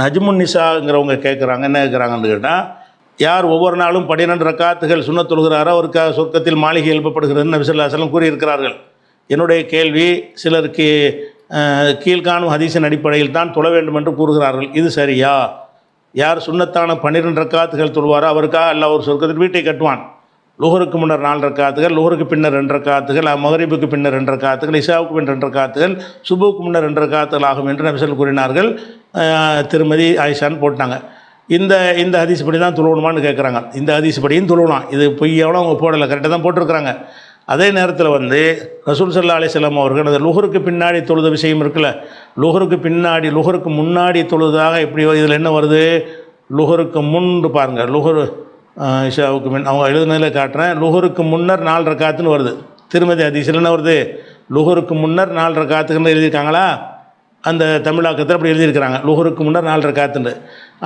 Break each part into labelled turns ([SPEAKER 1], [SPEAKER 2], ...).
[SPEAKER 1] நஜ்முன்னிசாங்கிறவங்க கேட்குறாங்க என்ன கேட்குறாங்கன்னு கேட்டால் யார் ஒவ்வொரு நாளும் பன்னிரெண்டு ரக்காத்துகள் சுண்ணத் தொழுகிறாரோ அவருக்கு சொர்க்கத்தில் மாளிகை எழுப்பப்படுகிறதுன்னு நபிசல்லாசலம் கூறியிருக்கிறார்கள். என்னுடைய கேள்வி சிலருக்கு கீழ்காணும் ஹதீஸின் அடிப்படையில் தான் தொழ வேண்டும் என்று கூறுகிறார்கள். இது சரியா? யார் சுண்ணத்தான பன்னிரெண்டு ரக்காத்துகள் தொழுவாரோ அவருக்காக அல்ல ஒரு சொர்க்கத்தில் வீட்டை கட்டுவான். லுகருக்கு முன்னர் நாலு ரக்காத்துகள் லுகருக்கு பின்னர் ரெண்டு ரக்காத்துகள் மகரிபுக்கு பின்னர் ரெண்டு ரக்காத்துகள் இஷாவுக்கு பின்னர் ரெண்டு ரக்காத்துகள் சுபுக்கு முன்னர் ரெண்டு ரக்காத்துகள் ஆகும் என்று நபிசல் கூறினார்கள். திருமதி ஆயிஷான்னு போட்டாங்க. இந்த இந்த ஹதீஸ் படி தான் தொழுவணுமான்னு கேட்குறாங்க இந்த ஹதீஸ் படியும் தொழுவலாம். இது பொய்யாவும் அவங்க போடலை கரெக்டாக தான் போட்டிருக்கிறாங்க. அதே நேரத்தில் வந்து ரசூல் சல்லா அலிஸ்லாம் அவர்கள் அந்த லுஹருக்கு பின்னாடி தொழுத விஷயம் இருக்குல்ல? லுஹருக்கு பின்னாடி லுஹருக்கு முன்னாடி தொழுதாக எப்படி இதில் என்ன வருது? லுஹருக்கு முன்னு பாருங்கள் லுகரு இஷாவுக்கு முன் அவங்க எழுதுனதில் காட்டுறேன். லுகருக்கு முன்னர் நாலு ரக்காத்துன்னு வருது. திருமதி ஹதீஸில் என்ன வருது? லுகருக்கு முன்னர் நாலு ரக்காத்துக்குன்னு எழுதியிருக்காங்களா? அந்த தமிழாக்கத்தில் அப்படி எழுதியிருக்கிறாங்க. லுகருக்கு முன்னர் நாலு ரக்காத்துன்னு.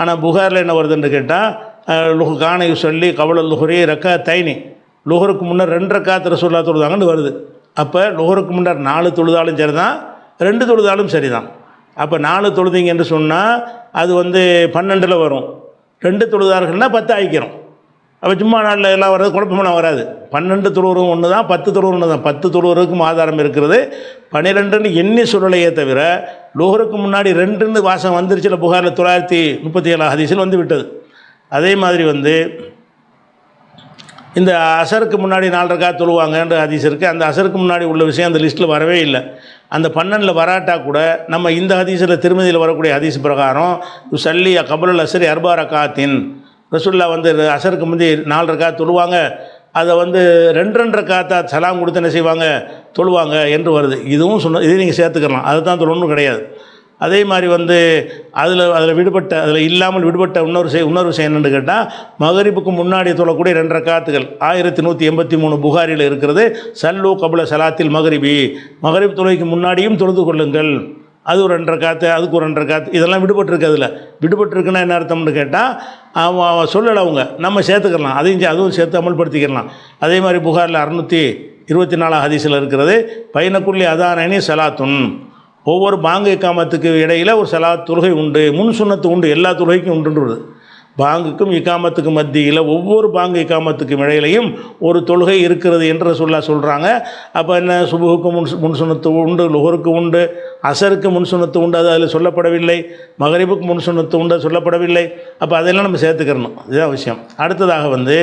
[SPEAKER 1] ஆனால் புகாரில் என்ன வருதுன்னு கேட்டால் லுகு கானை சொல்லி கவல லுஹுரி ரக்கா தைனி லுகருக்கு முன்னர் ரெண்டு ரக்காத்து ரசூல்லா தொழுதாங்கன்னு வருது. அப்போ லுகருக்கு முன்னர் நாலு தொழுதாலும் சரி தான் ரெண்டு தொழுதாலும் சரி தான் அப்போ நாலு தொழுதிங்கன்னு சொன்னால் அது வந்து பன்னெண்டில் வரும். ரெண்டு தொழுதார்கள்னால் பத்து ஆயிக்கிறோம் அப்போ சும்மா நாளில் எல்லாம் வர்றது குழப்பமெல்லாம் வராது. பன்னெண்டு தொழுவரும் ஒன்று தான் பத்து தொழுவரும் ஒன்று தான் பத்து தொழுவருக்கும் ஆதாரம் இருக்கிறது. பன்னிரெண்டுன்னு எண்ணி சொல்லலையே தவிர லோகருக்கு முன்னாடி ரெண்டுன்னு வாசம் வந்துருச்சுல புகாரில் தொள்ளாயிரத்தி முப்பத்தி ஏழாம் ஹதீஸில் வந்து விட்டது. அதே மாதிரி வந்து இந்த அசருக்கு முன்னாடி நாலு தொழுவாங்கன்ற ஹதீஸ் இருக்குது அந்த அசருக்கு முன்னாடி உள்ள விஷயம் அந்த லிஸ்ட்டில் வரவே இல்லை. அந்த பன்னெண்டில் வராட்டா கூட நம்ம இந்த ஹதீஸில் திருமதியில் வரக்கூடிய ஹதீஸ் பிரகாரம் சல்லி கபுல் அசரி அர்பாரகாத்தின் ரசுல்லா வந்து அசருக்கு முந்தி நாலு ரக்கா தொழுவாங்க. அதை வந்து ரெண்டு ரெண்டு ரக்காத்தா சலாம் கொடுத்து என்ன செய்வாங்க? தொழுவாங்க என்று வருது. இதுவும் சொன்ன இதையும் நீங்கள் சேர்த்துக்கலாம். அது தான் தொழணும் கிடையாது. அதே மாதிரி வந்து அதில் அதில் விடுபட்ட அதில் இல்லாமல் விடுபட்ட இன்னொரு செய் இன்னொரு விஷயம் என்னென்னு கேட்டால் மகரிப்புக்கு முன்னாடி தொழக்கூடிய ரெண்டு ரக்காத்துகள் ஆயிரத்தி நூற்றி எண்பத்தி மூணு புகாரியில் இருக்கிறது சல்லு கபுல சலாத்தில் மகரிபி. மகரிப் தொலைக்கு முன்னாடியும் தொழுது கொள்ளுங்கள். அது ஒரு ரெண்டரை காத்து அதுக்கு ஒரு ரெண்டரை காத்து இதெல்லாம் விடுபட்டுருக்கு அதில். விடுபட்டுருக்குன்னா என்ன அர்த்தம்னு கேட்டால் அவன் சொல்லலை அவங்க. நம்ம சேர்த்துக்கலாம். அதையும் அதுவும் சேர்த்து அமல்படுத்திக்கலாம். அதே மாதிரி புகாரில் அறுநூற்றி இருபத்தி நாலாம் ஹதீஸில் இருக்கிறது பையனுக்குள்ளே அதானி சலாத்துன். ஒவ்வொரு பாங்கு காமத்துக்கு இடையில் ஒரு சலா தொழுகை உண்டு முன் சுண்ணத்து உண்டு எல்லா தொழுகைக்கும் உண்டுன்றது. பாங்குக்கும் இக்காமத்துக்கும் மத்தியில் ஒவ்வொரு பாங்கு இக்காமத்துக்கும் இடையிலையும் ஒரு தொழுகை இருக்கிறது என்று சொல்ல சொல்கிறாங்க அப்போ என்ன? சுபுகுக்கு முன் முன் உண்டு லுகருக்கு உண்டு அசருக்கு முன் உண்டு அது அதில் சொல்லப்படவில்லை. மகரிபுக்கு முன் உண்டு சொல்லப்படவில்லை. அப்போ அதெல்லாம் நம்ம சேர்த்துக்கிறணும். இதுதான் விஷயம். அடுத்ததாக வந்து